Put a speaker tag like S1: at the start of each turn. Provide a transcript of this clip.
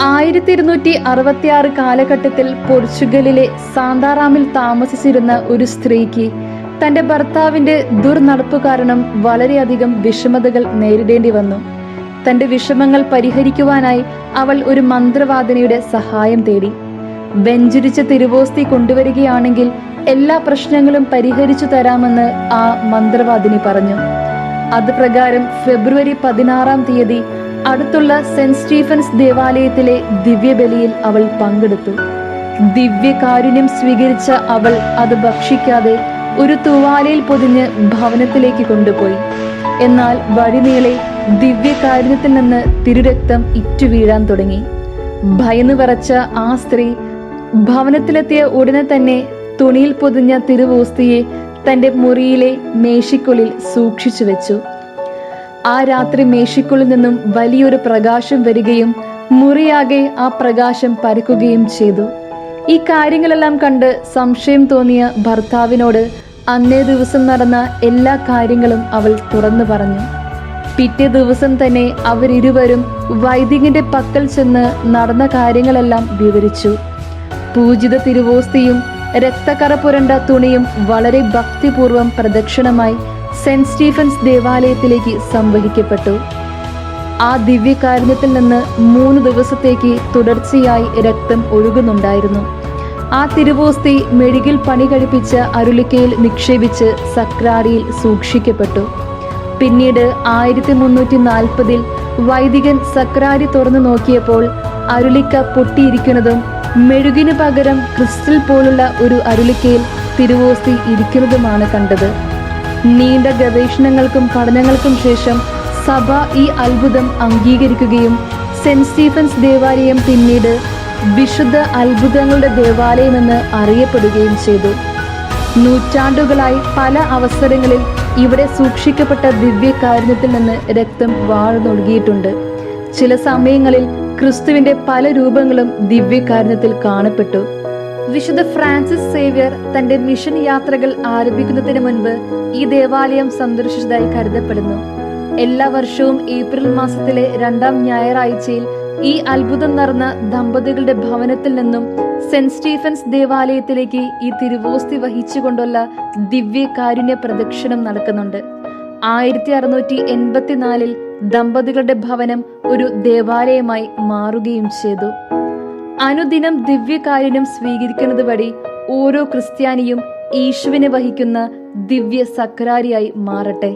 S1: ആയിരത്തി ഇരുന്നൂറ്റി അറുപത്തിയാറ് കാലഘട്ടത്തിൽ പോർച്ചുഗലിലെ സാന്താറാമിൽ താമസിച്ചിരുന്ന ഒരു സ്ത്രീക്ക് തന്റെ ഭർത്താവിന്റെ ദുർനടപ്പ് കാരണം വളരെയധികം വിഷമതകൾ നേരിടേണ്ടി വന്നു. തന്റെ വിഷമങ്ങൾ പരിഹരിക്കുവാനായി അവൾ ഒരു മന്ത്രവാദിനിയുടെ സഹായം തേടി. വെഞ്ചുരിച്ച തിരുവോസ്തി കൊണ്ടുവരികയാണെങ്കിൽ എല്ലാ പ്രശ്നങ്ങളും പരിഹരിച്ചു തരാമെന്ന് ആ മന്ത്രവാദിനി പറഞ്ഞു. അത് പ്രകാരം ഫെബ്രുവരി പതിനാറാം തീയതി അടുത്തുള്ള സെന്റ് സ്റ്റീഫൻസ് ദേവാലയത്തിലെ ദിവ്യബലിയിൽ അവൾ പങ്കെടുത്തു. ദിവ്യകാരുണ്യം സ്വീകരിച്ച അവൾ അത് ഭക്ഷിക്കാതെ ഒരു തുവാലയിൽ പൊതിഞ്ഞ് ഭവനത്തിലേക്ക് കൊണ്ടുപോയി. എന്നാൽ വഴിനീളെ ദിവ്യകാരുണ്യത്തിൽ നിന്ന് തിരുരക്തം ഇറ്റുവീഴാൻ തുടങ്ങി. ഭയന്നു പറച്ച ആ സ്ത്രീ ഭവനത്തിലെത്തിയ ഉടനെ തന്നെ തുണിയിൽ പൊതിഞ്ഞ തിരുവോസ്തിയെ തന്റെ മുറിയിലെ മേശിക്കുള്ളിൽ സൂക്ഷിച്ചു വെച്ചു ആ രാത്രി മേശിക്കുള്ളിൽ നിന്നും വലിയൊരു പ്രകാശം വരികയും മുറിയാകെ ആ പ്രകാശം പരക്കുകയും ചെയ്തു. ഈ കാര്യങ്ങളെല്ലാം കണ്ട് സംശയം തോന്നിയ ഭർത്താവിനോട് അന്നേ ദിവസം നടന്ന എല്ലാ കാര്യങ്ങളും അവൾ തുറന്നു പറഞ്ഞു. പിറ്റേ ദിവസം തന്നെ അവരിരുവരും വൈദികന്റെ പക്കൽ ചെന്ന് നടന്ന കാര്യങ്ങളെല്ലാം വിവരിച്ചു. പൂജിത തിരുവോസ്തിയും രക്തക്കറ പുരണ്ട തുണിയും വളരെ ഭക്തിപൂർവം പ്രദക്ഷിണമായി സെന്റ് സ്റ്റീഫൻസ് ദേവാലയത്തിലേക്ക് സംവഹിക്കപ്പെട്ടു. ആ ദിവ്യകാരുണ്യത്തിൽ നിന്ന് മൂന്ന് ദിവസത്തേക്ക് തുടർച്ചയായി രക്തം ഒഴുകുന്നുണ്ടായിരുന്നു. ആ തിരുവോസ്തി മെഴുകിൽ പണി കഴിപ്പിച്ച അരുളിക്കയിൽ നിക്ഷേപിച്ച് സക്രാരിയിൽ സൂക്ഷിക്കപ്പെട്ടു. പിന്നീട് ആയിരത്തി മുന്നൂറ്റി നാൽപ്പതിൽ വൈദികൻ സക്രാരി തുറന്നു നോക്കിയപ്പോൾ അരുളിക്ക പൊട്ടിയിരിക്കുന്നതും മെഴുകിനു പകരം ക്രിസ്റ്റൽ പോലുള്ള ഒരു അരുളിക്കയിൽ തിരുവോസ്തി ഇരിക്കുന്നതുമാണ് കണ്ടത്. നീണ്ട ഗവേഷണങ്ങൾക്കും പഠനങ്ങൾക്കും ശേഷം സഭ ഈ അത്ഭുതം അംഗീകരിക്കുകയും സെന്റ് സ്റ്റീഫൻസ് ദേവാലയം പിന്നീട് വിശുദ്ധ അത്ഭുതങ്ങളുടെ ദേവാലയമെന്ന് അറിയപ്പെടുകയും ചെയ്തു. നൂറ്റാണ്ടുകളായി പല അവസരങ്ങളിൽ ഇവിടെ സൂക്ഷിക്കപ്പെട്ട ദിവ്യകാരുണ്യത്തിൽ നിന്ന് രക്തം വാഴ്ന്നൊഴുകിയിട്ടുണ്ട്. ചില സമയങ്ങളിൽ ക്രിസ്തുവിന്റെ പല രൂപങ്ങളും ദിവ്യകാരുണ്യത്തിൽ കാണപ്പെട്ടു. വിശുദ്ധ ഫ്രാൻസിസ് സേവ്യർ തന്റെ മിഷൻ യാത്രകൾ ആരംഭിക്കുന്നതിന് മുൻപ് ഈ ദേവാലയം സന്ദർശിച്ചതായി കരുതപ്പെടുന്നു. എല്ലാ വർഷവും ഏപ്രിൽ മാസത്തിലെ രണ്ടാം ഞായറാഴ്ചയിൽ ഈ അത്ഭുതം നടന്ന ദമ്പതികളുടെ ഭവനത്തിൽ നിന്നും സെന്റ് സ്റ്റീഫൻസ് ദേവാലയത്തിലേക്ക് ഈ തിരുവോസ്തി വഹിച്ചുകൊണ്ടുള്ള ദിവ്യ കാരുണ്യ പ്രദക്ഷിണം നടക്കുന്നുണ്ട്. ആയിരത്തി അറുന്നൂറ്റി എൺപത്തിനാലിൽ ദമ്പതികളുടെ ഭവനം ഒരു ദേവാലയമായി മാറുകയും ചെയ്തു. അനുദിനം ദിവ്യകാരുണ്യം സ്വീകരിക്കുന്നത് വഴി ഓരോ ക്രിസ്ത്യാനിയും യേശുവിനെ വഹിക്കുന്ന ദിവ്യ സക്രാരിയായി മാറട്ടെ.